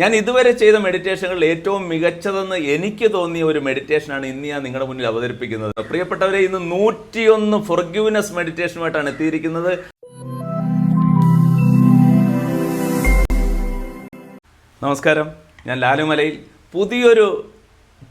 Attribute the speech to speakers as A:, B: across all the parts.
A: ഞാൻ ഇതുവരെ ചെയ്ത മെഡിറ്റേഷനുകളിൽ ഏറ്റവും മികച്ചതെന്ന് എനിക്ക് തോന്നിയ ഒരു മെഡിറ്റേഷനാണ് ഇന്ന് ഞാൻ നിങ്ങളുടെ മുന്നിൽ അവതരിപ്പിക്കുന്നത്. പ്രിയപ്പെട്ടവരെ ഇന്ന് നൂറ്റിയൊന്ന് ഫൊർഗ്യൂനസ് മെഡിറ്റേഷനുമായിട്ടാണ് എത്തിയിരിക്കുന്നത്. നമസ്കാരം. ഞാൻ ലാലുമലയിൽ പുതിയൊരു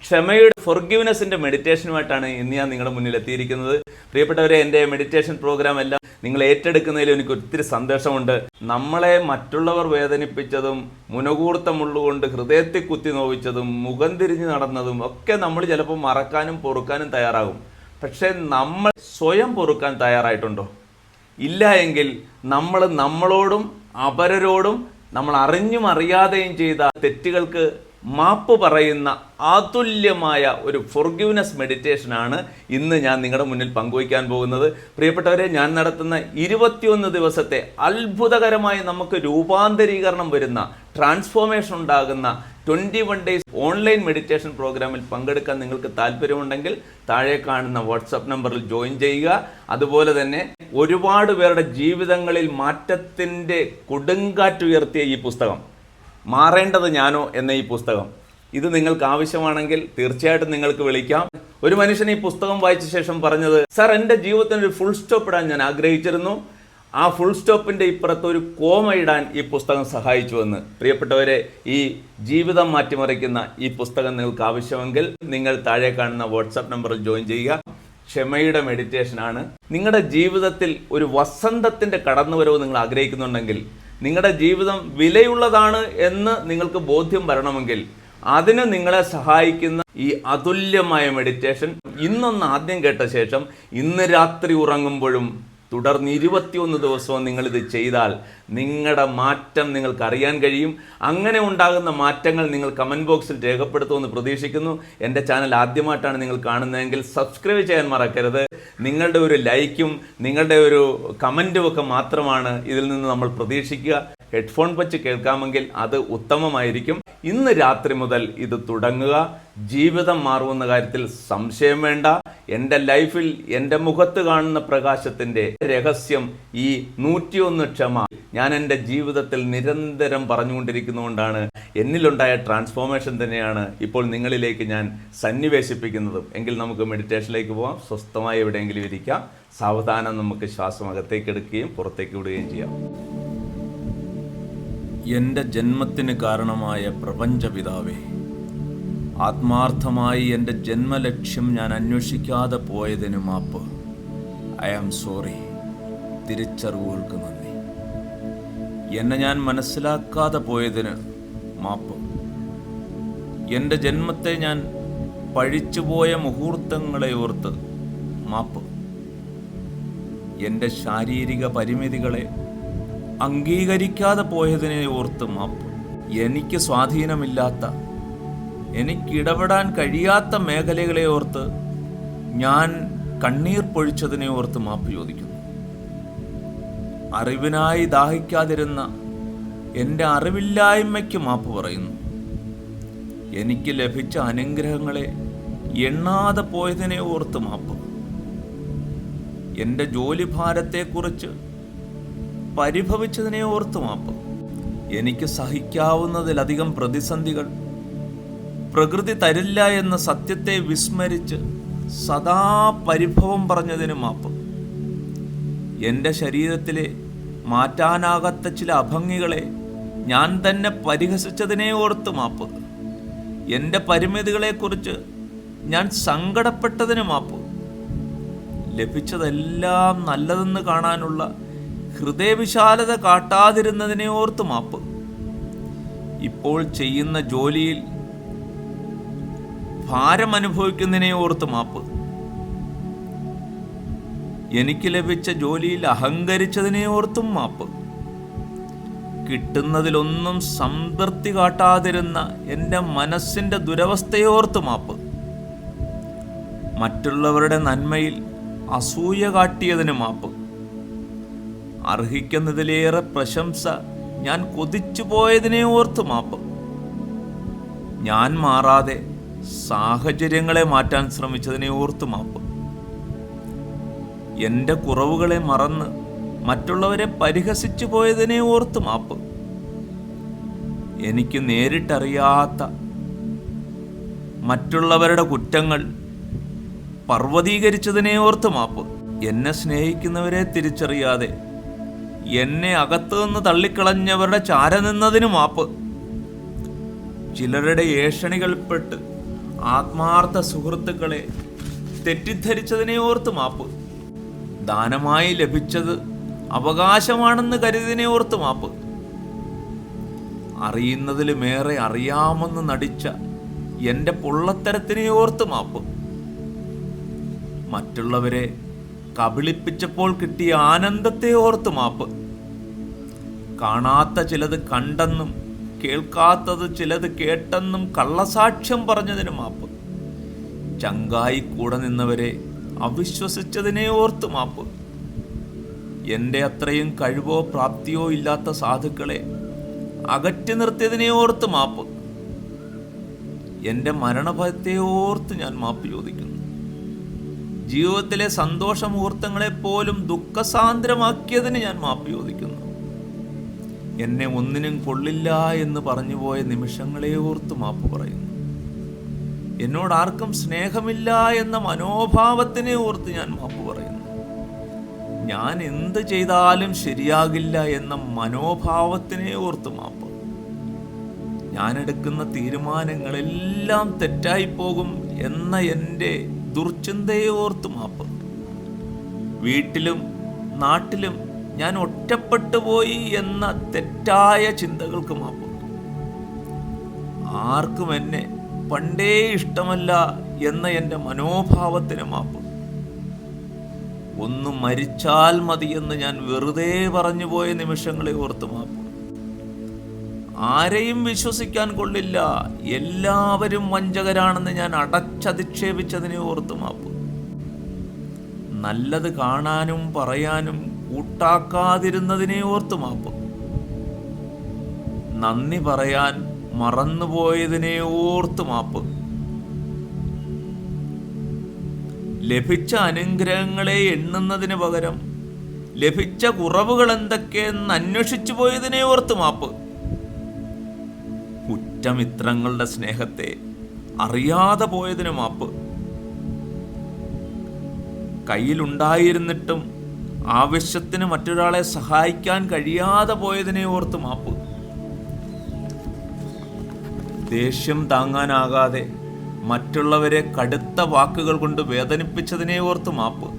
A: ക്ഷമയുടെ ഫൊർഗ്യൂനെസിന്റെ മെഡിറ്റേഷനുമായിട്ടാണ് ഇന്ന് ഞാൻ നിങ്ങളുടെ മുന്നിൽ എത്തിയിരിക്കുന്നത്. പ്രിയപ്പെട്ടവരെ എന്റെ മെഡിറ്റേഷൻ പ്രോഗ്രാം എല്ലാം നിങ്ങൾ ഏറ്റെടുക്കുന്നതിൽ എനിക്ക് ഒത്തിരി സന്തോഷമുണ്ട്. നമ്മളെ മറ്റുള്ളവർ വേദനിപ്പിച്ചതും മുനകൂർത്ത മുള്ളുകൊണ്ട് ഹൃദയത്തിൽ കുത്തി നോവിച്ചതും മുഖം തിരിഞ്ഞ് നടന്നതും ഒക്കെ നമ്മൾ ചിലപ്പോൾ മറക്കാനും പൊറുക്കാനും തയ്യാറാകും. പക്ഷേ നമ്മൾ സ്വയം പൊറുക്കാൻ തയ്യാറായിട്ടുണ്ടോ? ഇല്ല എങ്കിൽ നമ്മൾ നമ്മളോടും അപരരോടും നമ്മൾ അറിഞ്ഞും അറിയാതെയും ചെയ്ത തെറ്റുകൾക്ക് മാപ്പ് പറയുന്ന ആതുല്യമായ ഒരു ഫൊർഗ്യൂനസ് മെഡിറ്റേഷനാണ് ഇന്ന് ഞാൻ നിങ്ങളുടെ മുന്നിൽ പങ്കുവയ്ക്കാൻ പോകുന്നത്. പ്രിയപ്പെട്ടവരെ ഞാൻ നടത്തുന്ന ഇരുപത്തിയൊന്ന് ദിവസത്തെ അത്ഭുതകരമായി നമുക്ക് രൂപാന്തരീകരണം വരുന്ന ട്രാൻസ്ഫോർമേഷൻ ഉണ്ടാകുന്ന twenty one days online meditation പ്രോഗ്രാമിൽ പങ്കെടുക്കാൻ നിങ്ങൾക്ക് താല്പര്യമുണ്ടെങ്കിൽ താഴെ കാണുന്ന വാട്സപ്പ് നമ്പറിൽ ജോയിൻ ചെയ്യുക. അതുപോലെ തന്നെ ഒരുപാട് പേരുടെ ജീവിതങ്ങളിൽ മാറ്റത്തിന്റെ കൊടുങ്കാറ്റുയർത്തിയ ഈ പുസ്തകം. മാറേണ്ടത് ഞാനോ എന്ന ഈ പുസ്തകം. ഇത് നിങ്ങൾക്ക് ആവശ്യമാണെങ്കിൽ തീർച്ചയായിട്ടും നിങ്ങൾക്ക് വിളിക്കാം. ഒരു മനുഷ്യൻ ഈ പുസ്തകം വായിച്ച ശേഷം പറഞ്ഞത് സാർ എന്റെ ജീവിതത്തിന് ഒരു ഫുൾ സ്റ്റോപ്പ് ഇടാൻ ഞാൻ ആഗ്രഹിച്ചിരുന്നു. ആ ഫുൾ സ്റ്റോപ്പിന്റെ ഇപ്പുറത്ത് ഒരു കോമ ഇടാൻ ഈ പുസ്തകം സഹായിച്ചുവെന്ന് പ്രിയപ്പെട്ടവരെ ഈ ജീവിതം മാറ്റിമറിക്കുന്ന ഈ പുസ്തകം നിങ്ങൾക്ക് ആവശ്യമെങ്കിൽ നിങ്ങൾ താഴെ കാണുന്ന വാട്സാപ്പ് നമ്പറിൽ ജോയിൻ ചെയ്യുക. ക്ഷമയുടെ മെഡിറ്റേഷൻ ആണ്. നിങ്ങളുടെ ജീവിതത്തിൽ ഒരു വസന്തത്തിന്റെ കടന്നുവരവ് നിങ്ങൾ ആഗ്രഹിക്കുന്നുണ്ടെങ്കിൽ നിങ്ങളുടെ ജീവിതം വിലയുള്ളതാണ് എന്ന് നിങ്ങൾക്ക് ബോധ്യം വരണമെങ്കിൽ അതിന് നിങ്ങളെ സഹായിക്കുന്ന ഈ അതുല്യമായ മെഡിറ്റേഷൻ ഇന്നൊന്ന് ആദ്യം കേട്ട ശേഷം ഇന്ന് രാത്രി ഉറങ്ങുമ്പോഴും തുടർന്ന് ഇരുപത്തിയൊന്ന് ദിവസവും നിങ്ങൾ ഇത് ചെയ്താൽ നിങ്ങളുടെ മാറ്റം നിങ്ങൾക്ക് അറിയാൻ കഴിയും. അങ്ങനെ ഉണ്ടാകുന്ന മാറ്റങ്ങൾ നിങ്ങൾ കമന്റ് ബോക്സിൽ രേഖപ്പെടുത്തുമെന്ന് പ്രതീക്ഷിക്കുന്നു. എന്റെ ചാനൽ ആദ്യമായിട്ടാണ് നിങ്ങൾ കാണുന്നതെങ്കിൽ സബ്സ്ക്രൈബ് ചെയ്യാൻ മറക്കരുത്. നിങ്ങളുടെ ഒരു ലൈക്കും നിങ്ങളുടെ ഒരു കമന്റും ഒക്കെ മാത്രമാണ് ഇതിൽ നിന്ന് നമ്മൾ പ്രതീക്ഷിക്കുക. ഹെഡ്ഫോൺ വെച്ച് കേൾക്കാമെങ്കിൽ അത് ഉത്തമമായിരിക്കും. ഇന്ന് രാത്രി മുതൽ ഇത് തുടങ്ങുക. ജീവിതം മാറുമെന്ന കാര്യത്തിൽ സംശയം വേണ്ട. എന്റെ ലൈഫിൽ എന്റെ മുഖത്ത് കാണുന്ന പ്രകാശത്തിന്റെ രഹസ്യം ഈ നൂറ്റിയൊന്ന് ക്ഷമ ഞാൻ എന്റെ ജീവിതത്തിൽ നിരന്തരം പറഞ്ഞുകൊണ്ടിരിക്കുന്നതുകൊണ്ടാണ്. എന്നിലുണ്ടായ ട്രാൻസ്ഫോർമേഷൻ തന്നെയാണ് ഇപ്പോൾ നിങ്ങളിലേക്ക് ഞാൻ സന്നിവേശിപ്പിക്കുന്നതും. എങ്കിൽ നമുക്ക് മെഡിറ്റേഷനിലേക്ക് പോകാം സ്വസ്ഥമായി എവിടെയെങ്കിലും ഇരിക്കാം. സാവധാനം നമുക്ക് ശ്വാസം അകത്തേക്ക് എടുക്കുകയും പുറത്തേക്ക് വിടുകയും ചെയ്യാം. എന്റെ ജന്മത്തിന് കാരണമായ പ്രപഞ്ചപിതാവേ ആത്മാർത്ഥമായി എന്റെ ജന്മലക്ഷ്യം ഞാൻ അന്വേഷിക്കാതെ പോയതിന് മാപ്പ്. I am sorry. തിരിച്ചറിവുകൾക്ക് നന്ദി. എന്നെ ഞാൻ മനസ്സിലാക്കാതെ പോയതിന് മാപ്പ്. എന്റെ ജന്മത്തെ ഞാൻ പഴിച്ചുപോയ മുഹൂർത്തങ്ങളെ ഓർത്ത് മാപ്പ്. എന്റെ ശാരീരിക പരിമിതികളെ അംഗീകരിക്കാതെ പോയതിനെ ഓർത്ത് മാപ്പ്. എനിക്ക് സ്വാധീനമില്ലാത്ത എനിക്കിടപെടാൻ കഴിയാത്ത മേഖലകളെ ഓർത്ത് ഞാൻ കണ്ണീർ പൊഴിച്ചതിനെ ഓർത്ത് മാപ്പ് ചോദിക്കുന്നു. അറിവിനായി ദാഹിക്കാതിരുന്ന എന്റെ അറിവില്ലായ്മയ്ക്ക് മാപ്പ് പറയുന്നു. എനിക്ക് ലഭിച്ച അനുഗ്രഹങ്ങളെ എണ്ണാതെ പോയതിനെ ഓർത്ത് മാപ്പ്. എന്റെ ജോലിഭാരത്തെക്കുറിച്ച് പരിഭവിച്ചതിനെ ഓർത്ത് മാപ്പ്. എനിക്ക് സഹിക്കാവുന്നതിലധികം പ്രതിസന്ധികൾ പ്രകൃതി തരില്ല എന്ന സത്യത്തെ വിസ്മരിച്ച് സദാ പരിഭവം പറഞ്ഞതിന് മാപ്പ്. എന്റെ ശരീരത്തിലെ മാറ്റാനാകാത്ത ചില അഭംഗികളെ ഞാൻ തന്നെ പരിഹസിച്ചതിനെ ഓർത്ത് മാപ്പ്. എന്റെ പരിമിതികളെക്കുറിച്ച് ഞാൻ സങ്കടപ്പെട്ടതിന് മാപ്പ്. ലഭിച്ചതെല്ലാം നല്ലതെന്ന് കാണാനുള്ള ഹൃദയവിശാലത കാട്ടാതിരുന്നതിനെ ഓർത്ത് മാപ്പ്. ഇപ്പോൾ ചെയ്യുന്ന ജോലിയിൽ ഭാരം അനുഭവിക്കുന്നതിനെ ഓർത്ത് മാപ്പ്. എനിക്ക് ലഭിച്ച ജോലിയിൽ അഹങ്കരിച്ചതിനെ ഓർത്തും മാപ്പ്. കിട്ടുന്നതിലൊന്നും സംതൃപ്തി കാട്ടാതിരുന്ന എന്റെ മനസ്സിന്റെ ദുരവസ്ഥയോർത്ത് മാപ്പ്. മറ്റുള്ളവരുടെ നന്മയിൽ അസൂയ കാട്ടിയതിന് മാപ്പ്. അർഹിക്കുന്നതിലേറെ പ്രശംസ ഞാൻ കൊതിച്ചു പോയതിനെ ഓർത്ത് മാപ്പ്. ഞാൻ മാറാതെ സാഹചര്യങ്ങളെ മാറ്റാൻ ശ്രമിച്ചതിനെ ഓർത്തു മാപ്പ്. എന്റെ കുറവുകളെ മറന്ന് മറ്റുള്ളവരെ പരിഹസിച്ചു പോയതിനെ ഓർത്തു മാപ്പ്. എനിക്ക് നേരിട്ടറിയാത്ത മറ്റുള്ളവരുടെ കുറ്റങ്ങൾ പർവതീകരിച്ചതിനെ ഓർത്തു മാപ്പ്. എന്നെ സ്നേഹിക്കുന്നവരെ തിരിച്ചറിയാതെ എന്നെ അകത്തു നിന്ന് തള്ളിക്കളഞ്ഞവരുടെ ചാര നിന്നതിനു മാപ്പ്. ചിലരുടെ ഏഷണികൾപ്പെട്ട് ആത്മാർത്ഥ സുഹൃത്തുക്കളെ തെറ്റിദ്ധരിച്ചതിനെ ഓർത്ത് മാപ്പ്. ദാനമായി ലഭിച്ചത് അവകാശമാണെന്ന് കരുതിനെ ഓർത്ത് മാപ്പ്. അറിയുന്നതിലുമേറെ അറിയാമെന്ന് നടിച്ച എന്റെ പൊള്ളത്തരത്തിനെ ഓർത്ത് മാപ്പ്. മറ്റുള്ളവരെ കബളിപ്പിച്ചപ്പോൾ കിട്ടിയ ആനന്ദത്തെ ഓർത്ത് മാപ്പ്. കാണാത്ത ചിലത് കണ്ടെന്നും കേൾക്കാത്തത് ചിലത് കേട്ടെന്നും കള്ളസാക്ഷ്യം പറഞ്ഞതിന് മാപ്പ്. ചങ്കായി കൂടെ നിന്നവരെ അവിശ്വസിച്ചതിനെ ഓർത്ത് മാപ്പ്. എന്റെ അത്രയും കഴിവോ പ്രാപ്തിയോ ഇല്ലാത്ത സാധുക്കളെ അകറ്റി നിർത്തിയതിനെ ഓർത്ത് മാപ്പ്. എന്റെ മരണഭയത്തെ ഓർത്ത് ഞാൻ മാപ്പ് ചോദിക്കുന്നു. ജീവിതത്തിലെ സന്തോഷ മുഹൂർത്തങ്ങളെ പോലും ദുഃഖസാന്ദ്രമാക്കിയതിന് ഞാൻ മാപ്പ് ചോദിക്കുന്നു. എന്നെ ഒന്നിനും കൊള്ളില്ല എന്ന് പറഞ്ഞു പോയ നിമിഷങ്ങളെ ഓർത്ത് മാപ്പ് പറയുന്നു. എന്നോട് ആർക്കും സ്നേഹമില്ല എന്ന മനോഭാവത്തിനെ ഓർത്ത് ഞാൻ മാപ്പ് പറയുന്നു. ഞാൻ എന്ത് ചെയ്താലും ശരിയാകില്ല എന്ന മനോഭാവത്തിനെ ഓർത്ത് മാപ്പ്. ഞാൻ എടുക്കുന്ന തീരുമാനങ്ങളെല്ലാം തെറ്റായി പോകും എന്ന എന്റെ ദുർചിന്തയെ ഓർത്ത് മാപ്പ്. വീട്ടിലും നാട്ടിലും ഞാൻ ഒറ്റപ്പെട്ടു പോയി എന്ന തെറ്റായ ചിന്തകൾക്ക് മാപ്പ് ആർക്കും എന്നെ പണ്ടേ ഇഷ്ടമല്ല എന്ന എന്റെ മനോഭാവത്തിന് മാപ്പ് ഒന്ന് മരിച്ചാൽ മതിയെന്ന് ഞാൻ വെറുതെ പറഞ്ഞു പോയ നിമിഷങ്ങളെ ഓർത്ത് മാപ്പ് ആരെയും വിശ്വസിക്കാൻ കൊള്ളില്ല. എല്ലാവരും വഞ്ചകരാണെന്ന് ഞാൻ അടച്ചധിക്ഷേപിച്ചതിനെ ഓർത്ത് മാപ്പ് നല്ലത് കാണാനും പറയാനും കൂട്ടാക്കാതിരുന്നതിനെ ഓർത്തുമാപ്പ് നന്ദി പറയാൻ മറന്നുപോയതിനെ ഓർത്തുമാപ്പ് ലഭിച്ച അനുഗ്രഹങ്ങളെ എണ്ണുന്നതിന് പകരം ലഭിച്ച കുറവുകൾ എന്തൊക്കെയെന്ന് അന്വേഷിച്ചു പോയതിനെ ഓർത്ത് മാപ്പ്. ഉറ്റമിത്രങ്ങളുടെ സ്നേഹത്തെ അറിയാതെ പോയതിന് മാപ്പ്. കയ്യിലുണ്ടായിരുന്നിട്ടും ആവശ്യത്തിന് മറ്റൊരാളെ സഹായിക്കാൻ കഴിയാതെ പോയതിനെ ഓർത്ത് മാപ്പ്. ദേഷ്യം താങ്ങാനാകാതെ മറ്റുള്ളവരെ കടുത്ത വാക്കുകൾ കൊണ്ട് വേദനിപ്പിച്ചതിനെ ഓർത്ത് മാപ്പ്.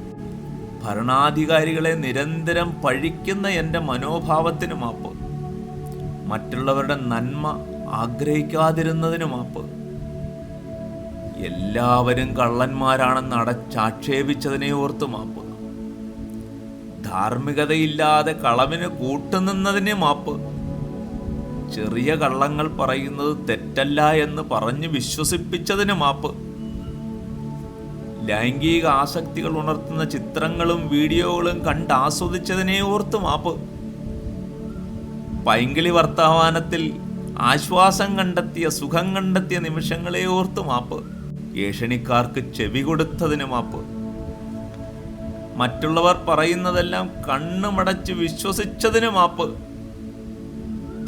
A: ഭരണാധികാരികളെ നിരന്തരം പഴിക്കുന്ന എന്റെ മനോഭാവത്തിന് മാപ്പ്. മറ്റുള്ളവരുടെ നന്മ ആഗ്രഹിക്കാതിരുന്നതിന് മാപ്പ്. എല്ലാവരും കള്ളന്മാരാണെന്ന് അടച്ചാക്ഷേപിച്ചതിനെ ഓർത്ത് മാപ്പ്. ധാർമ്മികതയില്ലാതെ കളവിന് കൂട്ടുനിന്നതിന് മാപ്പ്. ചെറിയ കള്ളങ്ങൾ പറയുന്നത് തെറ്റല്ല എന്ന് പറഞ്ഞ് വിശ്വസിപ്പിച്ചതിന് മാപ്പ്. ലൈംഗിക ആസക്തികൾ ഉണർത്തുന്ന ചിത്രങ്ങളും വീഡിയോകളും കണ്ട് ആസ്വദിച്ചതിനെ ഓർത്ത് മാപ്പ്. പൈങ്കിളി വർത്തമാനത്തിൽ ആശ്വാസം കണ്ടെത്തിയ സുഖം കണ്ടെത്തിയ നിമിഷങ്ങളെ ഓർത്ത് മാപ്പ്. ഏഷണിക്കാർക്ക് ചെവി കൊടുത്തതിന് മാപ്പ്. മറ്റുള്ളവർ പറയുന്നതെല്ലാം കണ്ണുമടച്ച് വിശ്വസിച്ചതിന് മാപ്പ്.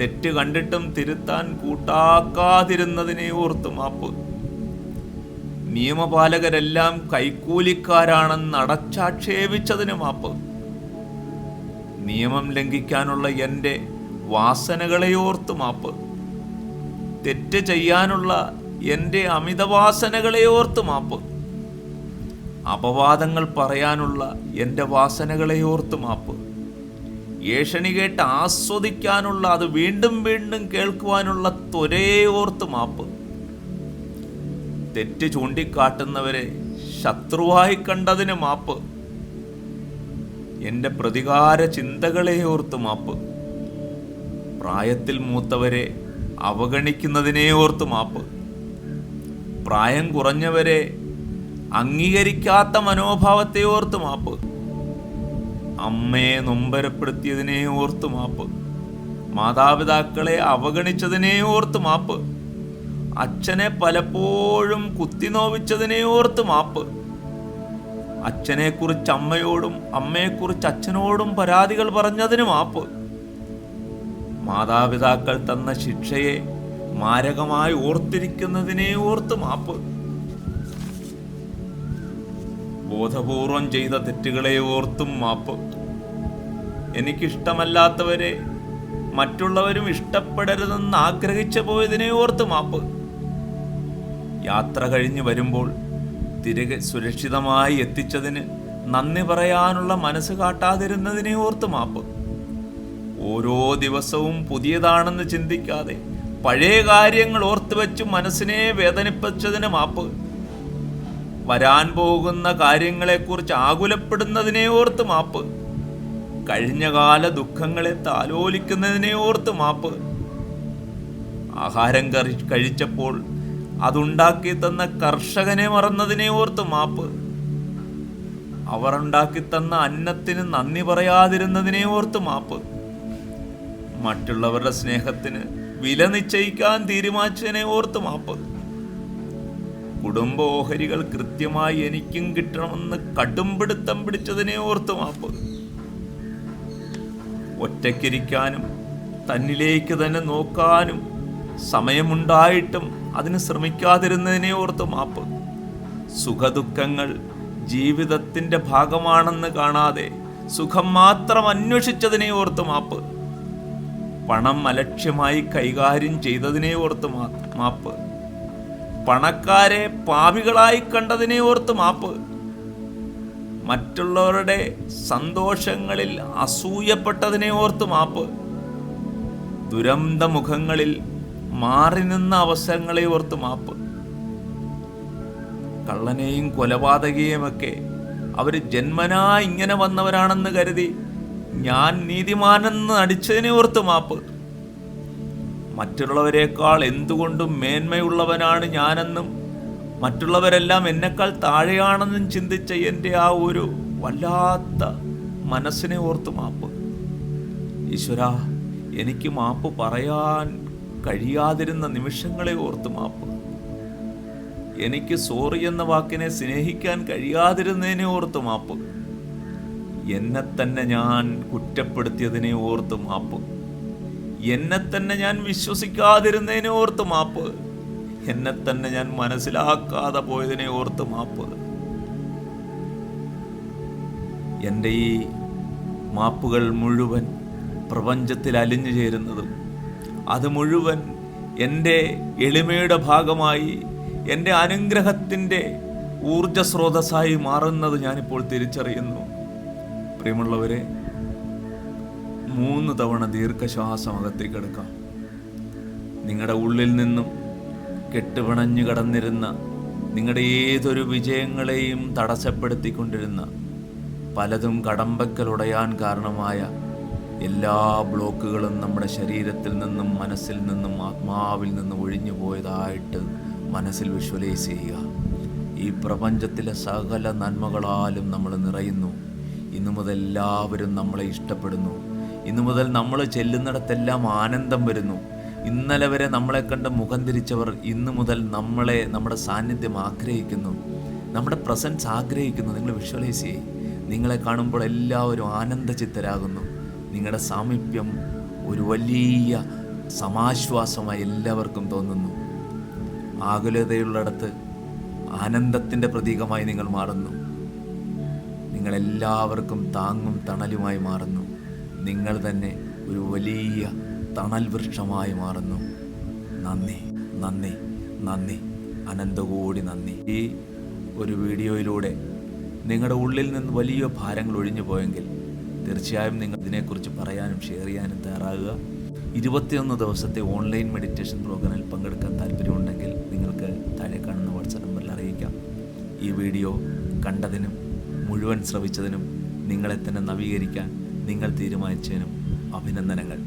A: തെറ്റ് കണ്ടിട്ടും തിരുത്താൻ കൂട്ടാക്കാതിരുന്നതിനെ ഓർത്ത് മാപ്പ്. നിയമപാലകരെല്ലാം കൈക്കൂലിക്കാരാണെന്ന് അടച്ചാക്ഷേപിച്ചതിന് മാപ്പ്. നിയമം ലംഘിക്കാനുള്ള എന്റെ വാസനകളെ ഓർത്ത് മാപ്പ്. തെറ്റ് ചെയ്യാനുള്ള എന്റെ അമിതവാസനകളെ ഓർത്ത് മാപ്പ്. അപവാദങ്ങൾ പറയാനുള്ള എന്റെ വാസനകളെ ഓർത്ത് മാപ്പ്. ഏഷണി കേട്ട് ആസ്വദിക്കാനുള്ള അത് വീണ്ടും വീണ്ടും കേൾക്കുവാനുള്ള ത്വരയെ ഓർത്ത് മാപ്പ്. തെറ്റ് ചൂണ്ടിക്കാട്ടുന്നവരെ ശത്രുവായി കണ്ടതിന് മാപ്പ്. എന്റെ പ്രതികാര ചിന്തകളെ ഓർത്ത് മാപ്പ്. പ്രായത്തിൽ മൂത്തവരെ അവഗണിക്കുന്നതിനെ ഓർത്ത് മാപ്പ്. പ്രായം കുറഞ്ഞവരെ അംഗീകരിക്കാത്ത മനോഭാവത്തെ ഓർത്ത് മാപ്പ്. അമ്മയെ നൊമ്പരപ്പെടുത്തിയതിനെ ഓർത്ത് മാപ്പ്. മാതാപിതാക്കളെ അവഗണിച്ചതിനെ ഓർത്ത് മാപ്പ്. അച്ഛനെ പലപ്പോഴും കുത്തിനോവിച്ചതിനെ ഓർത്ത് മാപ്പ്. അച്ഛനെക്കുറിച്ച് അമ്മയോടും അമ്മയെക്കുറിച്ച് അച്ഛനോടും പരാതികൾ പറഞ്ഞതിന് മാപ്പ്. മാതാപിതാക്കൾ തന്ന ശിക്ഷയെ മാരകമായി ഓർത്തിരിക്കുന്നതിനെ ഓർത്ത് മാപ്പ്. ബോധപൂർവം ചെയ്ത തെറ്റുകളെ ഓർത്തും മാപ്പ്. എനിക്കിഷ്ടമല്ലാത്തവരെ മറ്റുള്ളവരും ഇഷ്ടപ്പെടരുതെന്ന് ആഗ്രഹിച്ച പോയതിനെ ഓർത്ത് മാപ്പ്. യാത്ര കഴിഞ്ഞു വരുമ്പോൾ തിരികെ സുരക്ഷിതമായി എത്തിച്ചതിന് നന്ദി പറയാനുള്ള മനസ്സ് കാട്ടാതിരുന്നതിനെ ഓർത്ത് മാപ്പ്. ഓരോ ദിവസവും പുതിയതാണെന്ന് ചിന്തിക്കാതെ പഴയ കാര്യങ്ങൾ ഓർത്തുവെച്ച് മനസ്സിനെ വേദനിപ്പിച്ചതിന് മാപ്പ്. വരാൻ പോകുന്ന കാര്യങ്ങളെക്കുറിച്ച് ആകുലപ്പെടുന്നതിനെ ഓർത്ത് മാപ്പ്. കഴിഞ്ഞകാല ദുഃഖങ്ങളെ താലോലിക്കുന്നതിനെ ഓർത്ത് മാപ്പ്. ആഹാരം കറി കഴിച്ചപ്പോൾ അതുണ്ടാക്കി തന്ന കർഷകനെ മറന്നതിനെ ഓർത്ത് മാപ്പ്. അവർ ഉണ്ടാക്കി തന്ന അന്നത്തിന് നന്ദി പറയാതിരുന്നതിനെ ഓർത്ത് മാപ്പ്. മറ്റുള്ളവരുടെ സ്നേഹത്തിന് വില നിശ്ചയിക്കാൻ തീരുമാനിച്ചതിനെ ഓർത്ത് മാപ്പ്. കുടുംബ ഓഹരികൾ കൃത്യമായി എനിക്കും കിട്ടണമെന്ന് കടുംപിടുത്തം പിടിച്ചതിനെ ഓർത്തു മാപ്പ്. ഒറ്റയ്ക്കിരിക്കാനും തന്നിലേക്ക് തന്നെ നോക്കാനും സമയമുണ്ടായിട്ടും അതിന് ശ്രമിക്കാതിരുന്നതിനെ ഓർത്തു മാപ്പ്. സുഖദുഃഖങ്ങൾ ജീവിതത്തിന്റെ ഭാഗമാണെന്ന് കാണാതെ സുഖം മാത്രം അന്വേഷിച്ചതിനെ ഓർത്തു മാപ്പ്. പണം അലക്ഷ്യമായി കൈകാര്യം ചെയ്തതിനെ ഓർത്തു മാപ്പ്. പണക്കാരെ പാപികളായി കണ്ടതിനെ ഓർത്ത് മാപ്പ്. മറ്റുള്ളവരുടെ സന്തോഷങ്ങളിൽ അസൂയപ്പെട്ടതിനെ ഓർത്ത് മാപ്പ്. ദുരന്ത മുഖങ്ങളിൽ മാറി നിന്ന അവസരങ്ങളെ ഓർത്ത് മാപ്പ്. കള്ളനെയും കൊലപാതകയുമൊക്കെ അവർ ജന്മനാ ഇങ്ങനെ വന്നവരാണെന്ന് കരുതി ഞാൻ നീതിമാനെന്ന് അടിച്ചതിനെ ഓർത്ത് മാപ്പ്. മറ്റുള്ളവരെക്കാൾ എന്തുകൊണ്ടും മേന്മയുള്ളവനാണ് ഞാനെന്നും മറ്റുള്ളവരെല്ലാം എന്നെക്കാൾ താഴെയാണെന്നും ചിന്തിച്ച എന്റെ ആ ഒരു വല്ലാത്ത മനസ്സിനെ ഓർത്ത് മാപ്പ്. ഈശ്വര എനിക്ക് മാപ്പ് പറയാൻ കഴിയാതിരുന്ന നിമിഷങ്ങളെ ഓർത്ത് മാപ്പ്. എനിക്ക് സോറി എന്ന വാക്കിനെ സ്നേഹിക്കാൻ കഴിയാതിരുന്നതിനെ ഓർത്ത് മാപ്പ്. എന്നെ തന്നെ ഞാൻ കുറ്റപ്പെടുത്തിയതിനെ ഓർത്ത് മാപ്പ്. എന്നെ തന്നെ ഞാൻ വിശ്വസിക്കാതിരുന്നതിനെ ഓർത്ത് മാപ്പ്. എന്നെ തന്നെ ഞാൻ മനസ്സിലാക്കാതെ പോയതിനെ ഓർത്ത് മാപ്പ്. എന്റെ ഈ മാപ്പുകൾ മുഴുവൻ പ്രപഞ്ചത്തിൽ അലിഞ്ഞു ചേരുന്നതും അത് മുഴുവൻ എന്റെ എളിമയുടെ ഭാഗമായി എന്റെ അനുഗ്രഹത്തിന്റെ ഊർജസ്രോതസ്സായി മാറുന്നത് ഞാനിപ്പോൾ തിരിച്ചറിയുന്നു. പ്രിയമുള്ളവരെ മൂന്ന് തവണ ദീർഘശ്വാസം അകത്തേക്ക് എടുക്കാം. നിങ്ങളുടെ ഉള്ളിൽ നിന്നും കെട്ടുപിണഞ്ഞു കടന്നിരുന്ന നിങ്ങളുടെ ഏതൊരു വിജയങ്ങളെയും തടസ്സപ്പെടുത്തിക്കൊണ്ടിരുന്ന പലതും കടമ്പക്കൽ ഉടയാൻ കാരണമായ എല്ലാ ബ്ലോക്കുകളും നമ്മുടെ ശരീരത്തിൽ നിന്നും മനസ്സിൽ നിന്നും ആത്മാവിൽ നിന്നും ഒഴിഞ്ഞു പോയതായിട്ട് മനസ്സിൽ വിഷ്വലൈസ് ചെയ്യുക ഈ പ്രപഞ്ചത്തിലെ സകല നന്മകളാലും നമ്മൾ നിറയുന്നു. ഇന്നു മുതൽ എല്ലാവരും നമ്മളെ ഇഷ്ടപ്പെടുന്നു. ഇന്നു മുതൽ നമ്മൾ ചെല്ലുന്നിടത്തെല്ലാം ആനന്ദം വരുന്നു. ഇന്നലെ വരെ നമ്മളെ കണ്ട് മുഖം തിരിച്ചവർ ഇന്നു മുതൽ നമ്മളെ നമ്മുടെ സാന്നിധ്യം ആഗ്രഹിക്കുന്നു. നമ്മുടെ പ്രസൻസ് ആഗ്രഹിക്കുന്നു. നിങ്ങൾ വിഷ്വലൈസ് ചെയ്യും. നിങ്ങളെ കാണുമ്പോൾ എല്ലാവരും ആനന്ദചിത്തരാകുന്നു. നിങ്ങളുടെ സാമീപ്യം ഒരു വലിയ സമാശ്വാസമായി എല്ലാവർക്കും തോന്നുന്നു. ആകുലതയുള്ളിടത്ത് ആനന്ദത്തിന്റെ പ്രതീകമായി നിങ്ങൾ മാറുന്നു. നിങ്ങളെല്ലാവർക്കും താങ്ങും തണലുമായി മാറുന്നു. നിങ്ങൾ തന്നെ ഒരു വലിയ തണൽ വൃക്ഷമായി മാറുന്നു. നന്ദി നന്ദി നന്ദി. അനന്തകോടി നന്ദി. ഈ ഒരു വീഡിയോയിലൂടെ നിങ്ങളുടെ ഉള്ളിൽ നിന്ന് വലിയ ഭാരങ്ങൾ ഒഴിഞ്ഞു പോയെങ്കിൽ തീർച്ചയായും നിങ്ങൾ ഇതിനെക്കുറിച്ച് പറയാനും ഷെയർ ചെയ്യാനും തയ്യാറാകുക. ഇരുപത്തിയൊന്ന് ദിവസത്തെ ഓൺലൈൻ മെഡിറ്റേഷൻ പ്രോഗ്രാമിൽ പങ്കെടുക്കാൻ താല്പര്യമുണ്ടെങ്കിൽ നിങ്ങൾക്ക് താഴെ കാണുന്ന വാട്സാപ്പ് നമ്പറിൽ അറിയിക്കാം. ഈ വീഡിയോ കണ്ടതിനും മുഴുവൻ ശ്രവിച്ചതിനും നിങ്ങളെ തന്നെ നവീകരിക്കാൻ നിങ്ങൾ തീരുമാനിച്ചതിനും അഭിനന്ദനങ്ങൾ.